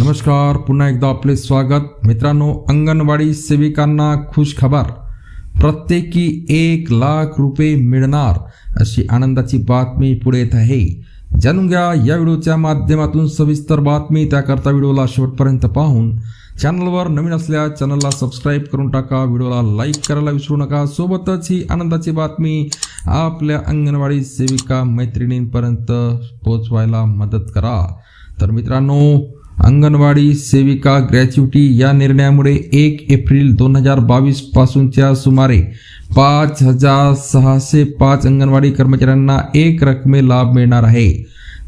नमस्कार पुन्हा एकदा आपले स्वागत. मित्रांनो अंगणवाडी सेविकांना खुश खबर प्रत्येकी एक लाख रुपये मिळणार अशी आनंदाची बातमी पुढे येत आहे. जाणून घ्या या व्हिडिओच्या माध्यमातून सविस्तर बातमी. त्याकरता व्हिडिओला शेवटपर्यंत पाहून चॅनलवर नवीन असल्या चॅनलला सबस्क्राईब करून टाका. व्हिडिओला लाईक करायला विसरू नका. सोबतच ही आनंदाची बातमी आपल्या अंगणवाडी सेविका मैत्रिणींपर्यंत पोहोचवायला मदत करा. तर मित्रांनो अंगणवाडी सेविका ग्रॅच्युटी या निर्णयामुळे एक एप्रिल दोन हजार बावीस पासूनच्या सुमारे पाच हजार सहाशे पाच अंगणवाडी कर्मचाऱ्यांना एक रकमे लाभ मिळणार आहे.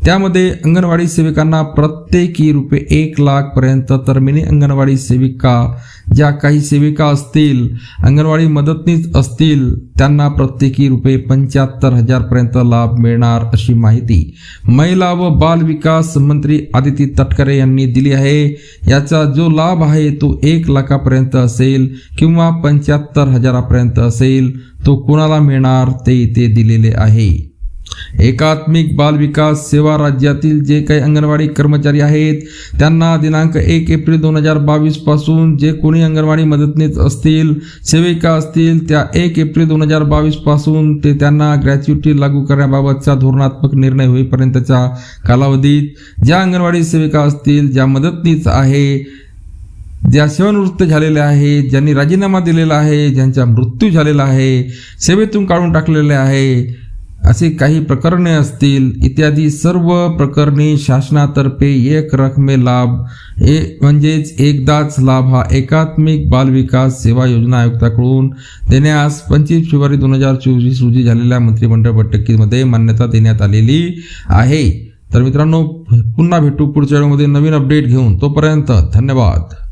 त्यामध्ये अंगणवाडी सेविकांना प्रत्येकी रुपये एक लाख पर्यंत तर मिनी अंगणवाडी सेविका ज्या काही सेविका असतील अंगणवाडी मदतनीस असतील त्यांना प्रत्येकी रुपये पंच्याहत्तर हजार पर्यंत लाभ मिळणार अशी माहिती महिला व बाल विकास मंत्री आदिती तटकरे यांनी दिली आहे. याचा जो लाभ आहे तो एक लाखापर्यंत असेल किंवा पंच्याहत्तर हजारापर्यंत असेल तो कोणाला मिळणार ते इथे दिलेले आहे. एकात्मिक बालविकास सेवा राज्यातील जे काही अंगणवाडी कर्मचारी आहेत त्यांना दिनांक एक एप्रिल दोन हजार बावीसपासून जे कोणी अंगणवाडी मदतनीस असतील सेविका असतील त्या एक एप्रिल दोन हजार बावीसपासून ते त्यांना ग्रॅच्युटी लागू करण्याबाबतचा धोरणात्मक निर्णय होईपर्यंतच्या कालावधीत ज्या अंगणवाडी सेविका असतील ज्या मदतनीस आहे ज्या सेवानिवृत्त झालेल्या आहेत ज्यांनी राजीनामा दिलेला आहे ज्यांचा मृत्यू झालेला आहे सेवेतून काढून टाकलेले आहे असे काही प्रकरणे असतील इत्यादी सर्व प्रकरणी शासनातर्फे एक रकमे लाभ ए म्हणजेच एकदाच लाभ हा एकात्मिक बालविकास सेवा योजना आयुक्ताकडून देण्यास पंचवीस फेब्रुवारी दोन हजार चोवीस रोजी झालेल्या मंत्रिमंडळ बैठकीमध्ये मान्यता देण्यात आलेली आहे. तर मित्रांनो पुन्हा भेटू पुढच्या वेळेमध्ये नवीन अपडेट घेऊन तोपर्यंत धन्यवाद.